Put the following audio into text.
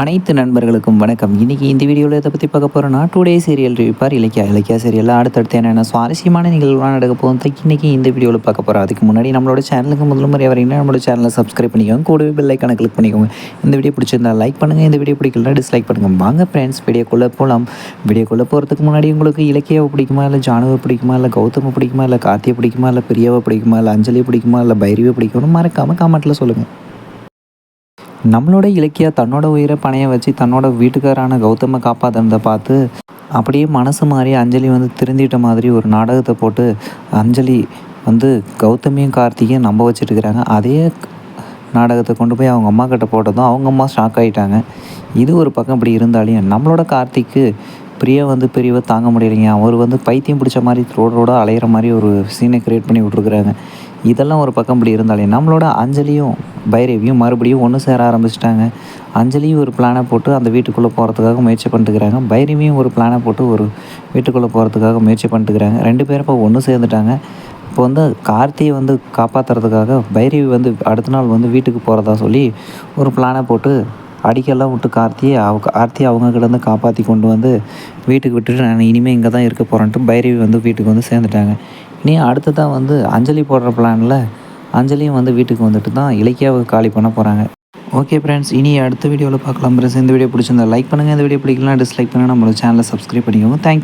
அனைத்து நண்பர்களுக்கும் வணக்கம். இன்றைக்கி இந்த வீடியோவில் இதை பற்றி பார்க்க போகிறோன்னா டூ டே சீரியல் ரிவிப்பார் இலக்கியா. இலக்கியா சீரியலில் அடுத்தடுத்து என்னென்ன சுவாரஸ்யமான நிகழ்வுலாம் நடக்க போகும் இன்றைக்கி இந்த வீடியோவில் பார்க்க போகிறோம் அதுக்கு முன்னாடி நம்மளோட சேனலுக்கு முதல் முறை வரீங்கன்னா நம்மளோட சேனலை சப்ஸ்கிரைப் பண்ணிக்கோங்க. கூடவே பெல் கிளிக் பண்ணிக்கோங்க. இந்த வீடியோ பிடிச்சிருந்தா லைக் பண்ணுங்கள் இந்த வீடியோ பிடிக்கலனா டிஸ்லைக் பண்ணுங்கள் வாங்க ஃப்ரெண்ட்ஸ் வீடியோக்குள்ளே போகலாம் வீடியோக்குள்ளே போகிறதுக்கு முன்னாடி உங்களுக்கு இலக்கியாவை பிடிக்குமா? இல்லை ஜானுவை பிடிக்குமா? இல்லை கௌதமை பிடிக்குமா? இல்லை கார்த்தியை பிடிக்குமா? இல்லை பிரியாவை பிடிக்குமா? இல்லை அஞ்சலி பிடிக்குமா? இல்லை பைரவியை பிடிக்குமா மறக்காமல் காமெண்ட்டில் சொல்லுங்கள் நம்மளோட இலக்கியா தன்னோட உயிரை பணைய வச்சு தன்னோட வீட்டுக்காரான கௌதமை காப்பாற்றுனதை பார்த்து அப்படியே மனசு மாதிரி அஞ்சலி வந்து திருந்திட்ட மாதிரி ஒரு நாடகத்தை போட்டு அஞ்சலி வந்து கௌதமியும் கார்த்திகையும் நம்ப வச்சுட்டுருக்கிறாங்க அதே நாடகத்தை கொண்டு போய் அவங்க அம்மா கிட்ட போட்டதும் அவங்க அம்மா ஷாக் ஆகிட்டாங்க இது ஒரு பக்கம் இப்படி இருந்தாலையும் நம்மளோட கார்த்திக்கு பிரியா வந்து பிரிவை தாங்க முடியலைங்க. அவர் வந்து பைத்தியம் பிடிச்ச மாதிரி ரோடு ரோடாக அலையிற மாதிரி ஒரு சீனை க்ரியேட் பண்ணி விட்ருக்குறாங்க இதெல்லாம் ஒரு பக்கம் இப்படி இருந்தாலே நம்மளோட அஞ்சலியும் பைரவியும் மறுபடியும் ஒன்று சேர ஆரம்பிச்சிட்டாங்க. அஞ்சலியும் ஒரு பிளானை போட்டு அந்த வீட்டுக்குள்ளே போகிறதுக்காக முயற்சி பண்ணிட்டுக்கிறாங்க பைரவியும் ஒரு பிளானை போட்டு ஒரு வீட்டுக்குள்ளே போகிறதுக்காக முயற்சி பண்ணிட்டுக்கிறாங்க ரெண்டு பேரும் இப்போ ஒன்று சேர்ந்துட்டாங்க. இப்போ வந்து கார்த்தியை வந்து காப்பாற்றுறதுக்காக பைரவி வந்து அடுத்த நாள் வந்து வீட்டுக்கு போகிறதா சொல்லி ஒரு பிளானை போட்டு அடிக்கெல்லாம் விட்டு கார்த்தியை அவ கார்த்தி அவங்கக்கிட்டேருந்து காப்பாற்றி கொண்டு வந்து வீட்டுக்கு விட்டுட்டு நான் இனிமேல் இங்கே தான் இருக்க போகிறேன்ட்டு பைரவி வந்து வீட்டுக்கு வந்து சேர்ந்துட்டாங்க. நீ அடுத்ததாக வந்து அஞ்சலி போடுற பிளானில் அஞ்சலியும் வந்து வீட்டுக்கு வந்துட்டு தான் இலக்கியாவை காலி பண்ண போகிறாங்க ஓகே ஃப்ரெண்ட்ஸ் இனி அடுத்த வீடியோவில் பார்க்கலாம் ஃப்ரெண்ட்ஸ் இந்த வீடியோ பிடிச்சிருந்தா லைக் பண்ணுங்கள் இந்த வீடியோ பிடிக்கலாம் டிஸ்லைக் பண்ணுங்கள் நம்மளோட சேனலை சப்ஸ்கிரைப் பண்ணிக்கோங்க. தேங்க்யூ